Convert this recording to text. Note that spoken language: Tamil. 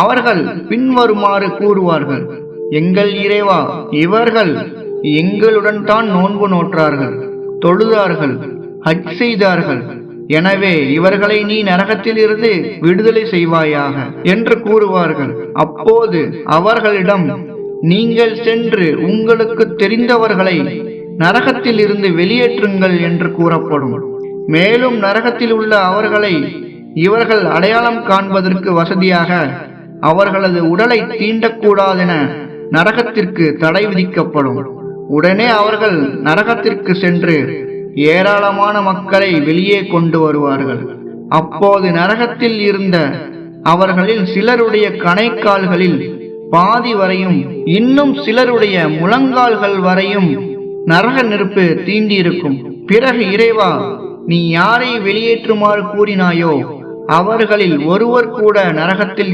அவர்கள் பின்வருமாறு கூறுவார்கள். எங்கள் இறைவா இவர்கள் எங்களுடன் தான் நோன்பு நோற்றார்கள் தொழுதார்கள் ஹஜ் செய்தார்கள். எனவே இவர்களை நீ நரகத்திலிருந்து விடுதலை செய்வாயாக என்று கூறுவார்கள். அப்போது அவர்களிடம் நீங்கள் சென்று உங்களுக்கு தெரிந்தவர்களை நரகத்தில் இருந்து வெளியேற்றுங்கள் என்று கூறப்படும். மேலும் நரகத்தில் உள்ள அவர்களை இவர்கள் அடையாளம் காண்பதற்கு வசதியாக அவர்களது உடலை தீண்டக்கூடாதென நரகத்திற்கு தடை விதிக்கப்படும். உடனே அவர்கள் நரகத்திற்கு சென்று ஏராளமான மக்களை வெளியே கொண்டு வருவார்கள். அப்போது நரகத்தில் இருந்த அவர்களில் சிலருடைய கணைக்கால்களில் பாதி வரையும் இன்னும் சிலருடைய முழங்கால்கள் வரையும் நரக நெருப்பு தீண்டியிருக்கும். பிறகு இறைவா நீ யாரை வெளியேற்றுமாறு கூறினாயோ அவர்களில் ஒருவர் கூட நரகத்தில்